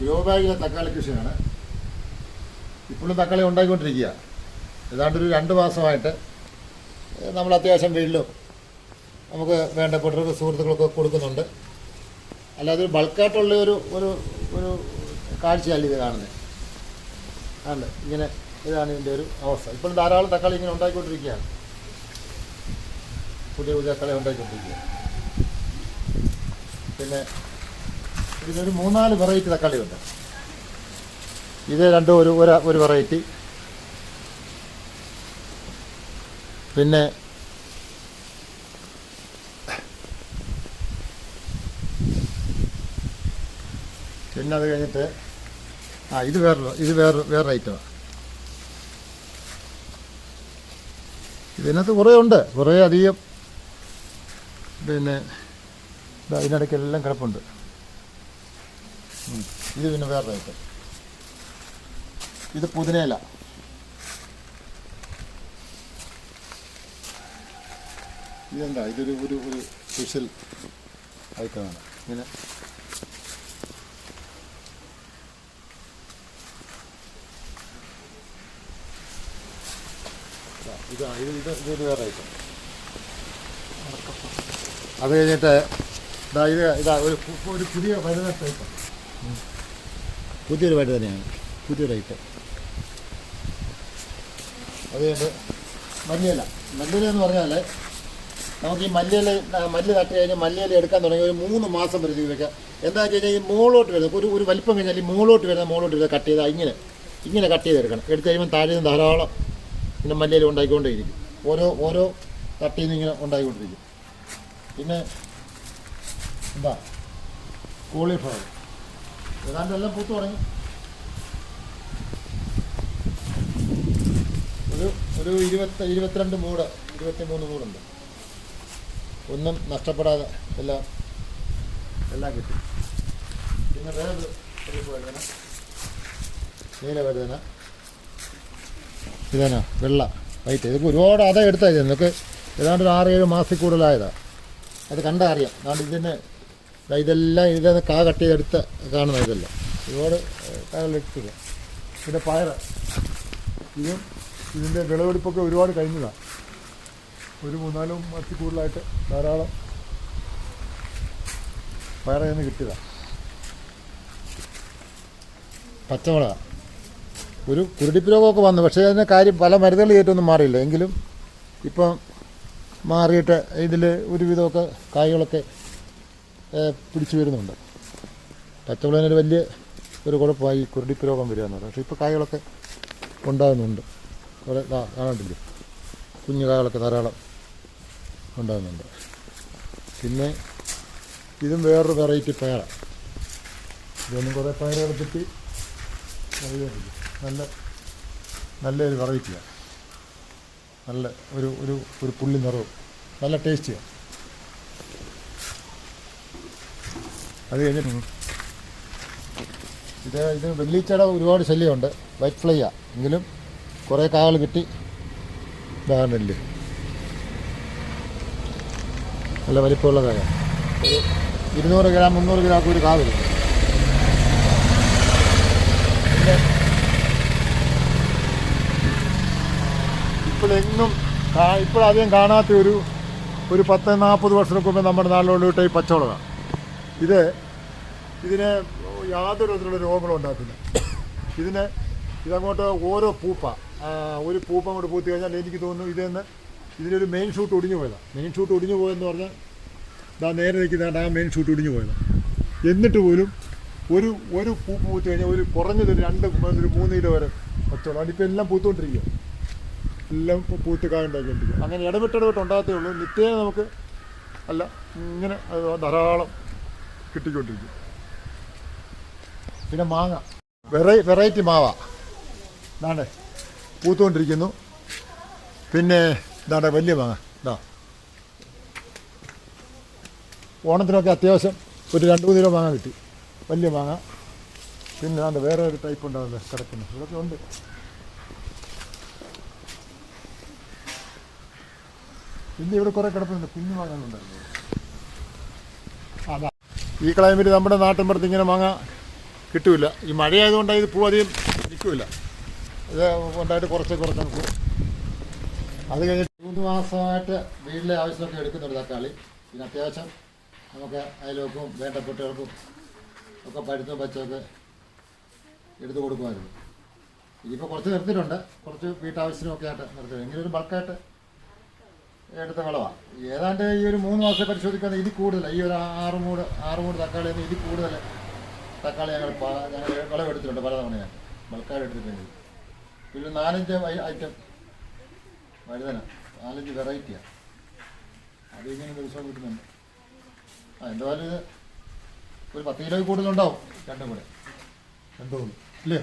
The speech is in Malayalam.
ഗ്രോ ബാഗിലെ തക്കാളി കൃഷിയാണ്. ഇപ്പോഴും തക്കാളി ഉണ്ടാക്കിക്കൊണ്ടിരിക്കുക ഏതാണ്ട് ഒരു രണ്ട് മാസമായിട്ട് നമ്മൾ അത്യാവശ്യം വീട്ടിലും നമുക്ക് വേണ്ടപ്പെട്ട സുഹൃത്തുക്കൾക്ക് കൊടുക്കുന്നുണ്ട്. അല്ലാതെ ഒരു ബൾക്കായിട്ടുള്ള ഒരു ഒരു ഒരു കാഴ്ചയല്ല ഇത് കാണുന്നത്. ആണ് ഇങ്ങനെ ഇതാണ് ഇതിന്റെ ഒരു അവസ്ഥ. ഇപ്പോഴും ധാരാളം തക്കാളി ഇങ്ങനെ ഉണ്ടാക്കിക്കൊണ്ടിരിക്കുകയാണ് പുതിയ പുതിയ തക്കാളി ഉണ്ടാക്കിക്കൊണ്ടിരിക്കുക പിന്നെ ഇതിനൊരു മൂന്നാൽ വെറൈറ്റി തക്കാളി ഉണ്ട് ഇത് രണ്ടും ഒരു ഒരു വെറൈറ്റി പിന്നെ പിന്നെ അത് കഴിഞ്ഞിട്ട് ആ ഇത് വേറൊരു ഇത് വേറെ വേറെ ഐറ്റമാണ് ഇതിനകത്ത് കുറേ ഉണ്ട്. കുറേ അധികം. പിന്നെ ഇതിനിടയ്ക്കെല്ലാം കിടപ്പുണ്ട്. ഇത് പിന്നെ വേറെ റേറ്റ് ഇത് പുതിനയില. ഇതെന്താ ഇതൊരു ഒരു ഒരു സ്പെഷ്യൽ ഐറ്റമാണ് ഇങ്ങനെ. ഇതാ ഇത് ഇത് ഇതൊരു വേറെ ഐറ്റം അത് കഴിഞ്ഞിട്ട് ഇതാ ഇത് ഇതാ ഒരു ഒരു പുതിയ വരുന്ന ടൈപ്പ് പുതിയൊരു പാട്ട് തന്നെയാണ്. പുതിയൊരു ഐറ്റം അതുകൊണ്ട് മല്ലിയില. മല്ലിയില എന്ന് പറഞ്ഞാൽ നമുക്ക് ഈ മല്ലിയില മല്ലി നട്ട് കഴിഞ്ഞാൽ മല്ലിയില എടുക്കാൻ തുടങ്ങി ഒരു മൂന്ന് മാസം വരെ ജീവിക്കാം വെക്കാം എന്താ വെച്ച് കഴിഞ്ഞാൽ ഈ മുകളോട്ട് വരുന്നത് ഒരു ഒരു വലിപ്പം കഴിഞ്ഞാൽ ഈ മുകളോട്ട് വരുന്ന മുകളോട്ട് വരുന്നത് കട്ട് ചെയ്താൽ ഇങ്ങനെ ഇങ്ങനെ കട്ട് ചെയ്തെടുക്കണം. എടുത്ത് കഴിയുമ്പോൾ താഴെ നിന്ന് ധാരാളം പിന്നെ മല്ലിയില ഉണ്ടായിക്കൊണ്ടേയിരിക്കും. ഓരോ ഓരോ തട്ടിൽ നിന്ന് ഇങ്ങനെ ഉണ്ടായിക്കൊണ്ടിരിക്കും. പിന്നെ എന്താ? കോളിഫ്ലവർ ഏതാണ്ട് എല്ലാം പൂത്തു തുടങ്ങി. ഒരു ഒരു ഇരുപത്തി ഇരുപത്തിരണ്ട് മൂട് ഇരുപത്തി മൂന്ന് മൂടുണ്ട്. ഒന്നും നഷ്ടപ്പെടാതെ എല്ലാം എല്ലാം കിട്ടി. പിന്നെ വേറെ വഴുതന. നീല വഴുതന. ഇതാണോ വെള്ള വൈറ്റ്. ഇതൊക്കെ ഒരുപാട് അതേ എടുത്താൽ നിങ്ങൾക്ക് ഏതാണ്ട് ഒരു ആറ് ഏഴ് മാസത്തിൽ കൂടുതലായതാണ് അത് കണ്ടാൽ അറിയാം അതുകൊണ്ട് ഇതിന് ഇതെല്ലാം ഇതിൽ കാ കട്ട് ചെയ്തെടുത്ത് കാണുന്ന ഇതെല്ലാം. ഒരുപാട് കാലെടുത്തില്ല പിന്നെ പയർ ഇതും ഇതിന്റെ വിളവെടുപ്പൊക്കെ ഒരുപാട് കഴിഞ്ഞതാണ് ഒരു മൂന്നാലും മാസത്തിൽ കൂടുതലായിട്ട് ധാരാളം പയർ നിന്ന് കിട്ടിയതാണ് പച്ചമുളക. ഒരു കുരുടിപ്പ് രോഗമൊക്കെ വന്നു. പക്ഷേ അതിന് കാര്യം പല മരുന്നുകൾ ചെയ്തിട്ടൊന്നും മാറിയില്ല. എങ്കിലും ഇപ്പം മാറിയിട്ട് ഇതിൽ ഒരുവിധമൊക്കെ കായ്കളൊക്കെ പിടിച്ചു വരുന്നുണ്ട്. പച്ചമുളകിനൊരു വലിയ ഒരു കുഴപ്പമായി കുരുടിപ്പ് രോഗം വരിക എന്നുള്ളത് പക്ഷേ ഇപ്പോൾ കായകളൊക്കെ ഉണ്ടാകുന്നുണ്ട്. കുറേ കാണാണ്ടില്ലേ? കുഞ്ഞു കായകളൊക്കെ ധാരാളം ഉണ്ടാകുന്നുണ്ട്. പിന്നെ ഇതും വേറൊരു വെറൈറ്റി പയറ. ഇതൊന്നും കുറേ പയറുകൾ കിട്ടി അറിയാറില്ല നല്ല നല്ലൊരു വെറൈറ്റിയാണ് നല്ല ഒരു ഒരു ഒരു പുള്ളി നിറവും. നല്ല ടേസ്റ്റിയാണ് അത് കഴിഞ്ഞിട്ട് ഇത് ഇത് വെള്ളിച്ചട ഒരുപാട് ശല്യമുണ്ട്. വൈറ്റ് ഫ്ലൈയാണ് എങ്കിലും കുറേ കാകൾ കിട്ടി. ഇതാണല്ലേ നല്ല. വലിപ്പമുള്ള കായ. ഇരുന്നൂറ് ഗ്രാം മുന്നൂറ് ഗ്രാം ഒരു കാ വരും പിന്നെ ഇപ്പോഴെങ്ങും ഇപ്പോഴധികം കാണാത്ത ഒരു ഒരു പത്ത് നാൽപ്പത് വർഷങ്ങൾക്ക് മുമ്പ് നമ്മുടെ നാട്ടിലുള്ള ഈ പച്ചമുളകാണ്. ഇത് ഇതിന് യാതൊരു വിധത്തിലുള്ള രോഗങ്ങളും ഉണ്ടാക്കില്ല ഇതിന് ഇതങ്ങോട്ട് ഓരോ പൂപ്പ ഒരു പൂപ്പ അങ്ങോട്ട് പൂത്തി കഴിഞ്ഞാൽ എനിക്ക് തോന്നുന്നു ഇതെന്ന് ഇതിനൊരു മെയിൻ ഷൂട്ട് ഒടിഞ്ഞു പോയതാണ് മെയിൻ ഷൂട്ട് ഒടിഞ്ഞു പോയെന്ന് പറഞ്ഞാൽ ഇതാ നേരെ നിൽക്കുന്നതാണ് ആ മെയിൻ ഷൂട്ട് ഒടിഞ്ഞു പോയത്. എന്നിട്ട് പോലും ഒരു ഒരു പൂപ്പ് പൂത്തി കഴിഞ്ഞാൽ ഒരു കുറഞ്ഞത് രണ്ട് ഒരു മൂന്ന് കിലോ വരെ പച്ചവളം അതിപ്പോൾ എല്ലാം പൂത്തുകൊണ്ടിരിക്കുക എല്ലാം പൂത്ത് കായുണ്ടാക്കിക്കൊണ്ടിരിക്കുക അങ്ങനെ ഇടവിട്ട് ഉണ്ടാകത്തേ ഉള്ളൂ. നിത്യേ നമുക്ക് അല്ല ഇങ്ങനെ ധാരാളം കിട്ടിക്കൊണ്ടിരിക്കും. പിന്നെ മാങ്ങ. വെറൈ വെറൈറ്റി മാവ. ഇതാണ്ട് പൂത്തുകൊണ്ടിരിക്കുന്നു. പിന്നെ ഇതാണ്ട് വലിയ മാങ്ങ. ഇതാ. ഓണത്തിനൊക്കെ അത്യാവശ്യം ഒരു രണ്ട് മൂന്ന് കിലോ മാങ്ങ കിട്ടി. വലിയ മാങ്ങ. പിന്നെ ഇതാണ്ട് വേറെ ഒരു ടൈപ്പ് ഉണ്ടാവില്ലേ കിടക്കുന്നു. ഇതൊക്കെ ഉണ്ട്. പിന്നെ ഇവിടെ കുറേ കിടപ്പുണ്ട്. കുഞ്ഞു മാങ്ങകളുണ്ടായിരുന്നു. അതാ ഈ ക്ലൈമറ്റ് നമ്മുടെ നാട്ടിൻപുറത്ത് ഇങ്ങനെ മാങ്ങ കിട്ടൂല. ഈ മഴയായതുകൊണ്ട് ഇത് പൂ അധികം നിൽക്കില്ല ഇത് ഉണ്ടായിട്ട് കുറച്ച് കുറച്ച് നമുക്ക് അത് കഴിഞ്ഞിട്ട് മൂന്ന് മാസമായിട്ട് വീട്ടിലെ ആവശ്യമൊക്കെ എടുക്കുന്നുണ്ട് തക്കാളി. പിന്നെ അത്യാവശ്യം നമുക്ക് അയൽവക്കും വേണ്ടപ്പെട്ടവർക്കും ഒക്കെ പഴുത്തും പച്ചൊക്കെ എടുത്തു കൊടുക്കുമായിരുന്നു. ഇതിപ്പോൾ കുറച്ച് നിർത്തിയിട്ടുണ്ട്. കുറച്ച് വീട്ടാവശ്യത്തിനൊക്കെ ആയിട്ട് നിർത്തിയിട്ടുണ്ട്. എങ്കിലും ബൾക്കായിട്ട് എടുത്ത വിളവാണ് ഏതാണ്ട് ഈ ഒരു മൂന്ന് മാസം പരിശോധിക്കാൻ ഇതിൽ കൂടുതൽ ഈ ഒരു ആറ് മൂട് ആറ് മൂട് തക്കാളി ഒന്നും കൂടുതൽ തക്കാളി ഞങ്ങൾ ഞങ്ങൾ വിളവെടുത്തിട്ടുണ്ട് പല ഞാൻ. ബൾക്കായിട്ട് എടുത്തിട്ടുണ്ട്. പിന്നെ നാലഞ്ച് ഐറ്റം വഴുതന. നാലഞ്ച് വെറൈറ്റിയാണ് അത് ഇങ്ങനെ ദിവസവും കിട്ടുന്നുണ്ട് ആ എന്തായാലും ഒരു പത്ത് കിലോ കൂടുതലുണ്ടാവും രണ്ടും കൂടെ. രണ്ടു ഇല്ലയോ ഇല്ലേ?